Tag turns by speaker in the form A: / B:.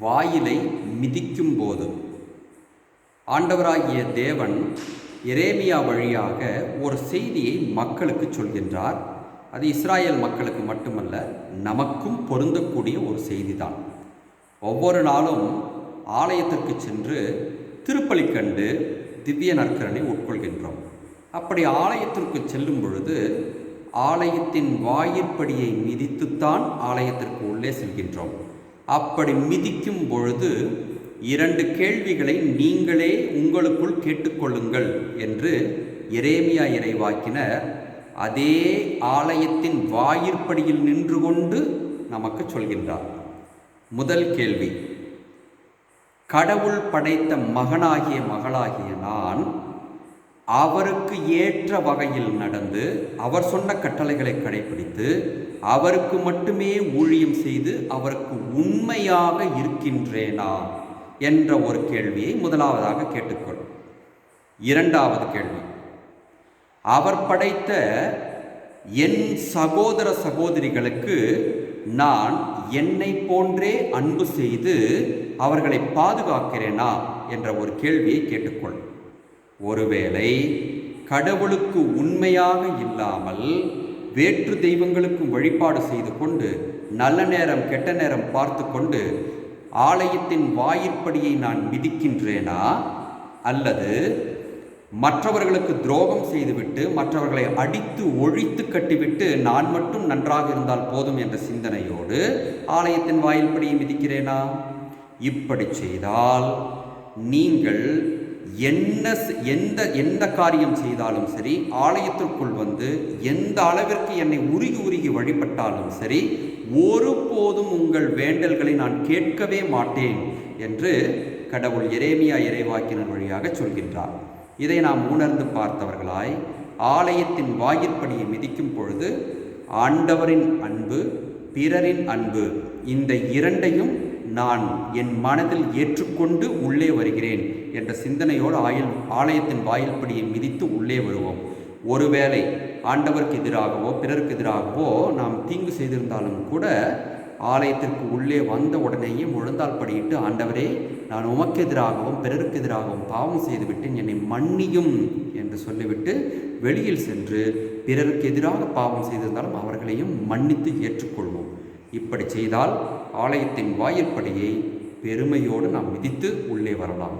A: வாயிலை மிதிக்கும் போது ஆண்டவராகிய தேவன் எரேமியா வழியாக ஒரு செய்தியை மக்களுக்கு சொல்கின்றார். அது இஸ்ராயல் மக்களுக்கு மட்டுமல்ல நமக்கும் பொருந்தக்கூடிய ஒரு செய்திதான். ஒவ்வொரு நாளும் ஆலயத்திற்கு சென்று திருப்பலி கண்டு திவ்ய நற்கரனை உட்கொள்கின்றோம். அப்படி ஆலயத்திற்கு செல்லும் பொழுது ஆலயத்தின் வாயிற்படியை மிதித்துத்தான் ஆலயத்திற்கு உள்ளே செல்கின்றோம். அப்படி மிதிக்கும் பொழுது இரண்டு கேள்விகளை நீங்களே உங்களுக்குள் கேட்டுக்கொள்ளுங்கள் என்று எரேமியா இறைவாக்கினர் அதே ஆலயத்தின் வாயிற்படியில் நின்று கொண்டு நமக்கு சொல்கின்றார். முதல் கேள்வி கடவுள் படைத்த மகனாகிய மகளாகிய நான் அவருக்கு ஏற்ற வகையில் நடந்து அவர் சொன்ன கட்டளைகளை கடைபிடித்து அவருக்கு மட்டுமே ஊழியம் செய்து அவருக்கு உண்மையாக இருக்கின்றேனா என்ற ஒரு கேள்வியை முதலாவதாக கேட்டுக்கொள். இரண்டாவது கேள்வி. அவர் படைத்த என் சகோதர சகோதரிகளுக்கு நான் என்னை போன்றே அன்பு செய்து அவர்களை பாதுகாக்கிறேனா என்ற ஒரு கேள்வியை கேட்டுக்கொள். ஒருவேளை கடவுளுக்கு உண்மையாக இல்லாமல் வேற்று தெய்வங்களுக்கும் வழிபாடு செய்து கொண்டு நல்ல நேரம் கெட்ட நேரம் பார்த்து கொண்டு ஆலயத்தின் வாயிற்படியை நான் மிதிக்கின்றேனா? அல்லது மற்றவர்களுக்கு துரோகம் செய்துவிட்டு மற்றவர்களை அடித்து ஒழித்து கட்டிவிட்டு நான் மட்டும் நன்றாக இருந்தால் போதும் என்ற சிந்தனையோடு ஆலயத்தின் வாயில்படியை மிதிக்கிறேனா? இப்படி செய்தால் நீங்கள் என்ன எந்த எந்த காரியம் செய்தாலும் சரி ஆலயத்திற்குள் வந்து எந்த அளவிற்கு என்னை உருகி உருகி வழிபட்டாலும் சரி ஒருபோதும் உங்கள் வேண்டல்களை நான் கேட்கவே மாட்டேன் என்று கடவுள் எரேமியா இறைவாக்கினர் வழியாக சொல்கின்றார். இதை நாம் உணர்ந்து பார்த்தவர்களாய் ஆலயத்தின் வாயிற்படியை மிதிக்கும் பொழுது ஆண்டவரின் அன்பு பிறரின் அன்பு இந்த இரண்டையும் நான் என் மனதில் ஏற்றுக்கொண்டு உள்ளே வருகிறேன் என்ற சிந்தனையோடு ஆயில் ஆலயத்தின் வாயில்படியை மிதித்து உள்ளே வருவோம். ஒருவேளை ஆண்டவருக்கு எதிராகவோ பிறருக்கு எதிராகவோ நாம் தீங்கு செய்திருந்தாலும் கூட ஆலயத்திற்கு உள்ளே வந்த உடனேயே முழந்தால் படியிட்டு ஆண்டவரே நான் உமக்கு எதிராகவும் பிறருக்கு எதிராகவும் பாவம் செய்துவிட்டேன். என்னை மன்னியும் என்று சொல்லிவிட்டு வெளியில் சென்று பிறருக்கு எதிராக பாவம் செய்திருந்தாலும் அவர்களையும் மன்னித்து ஏற்றுக்கொள்வோம். இப்படி செய்தால் ஆலயத்தின் வாயிற்படியை பெருமையோடு நாம் மிதித்து உள்ளே வரலாம்.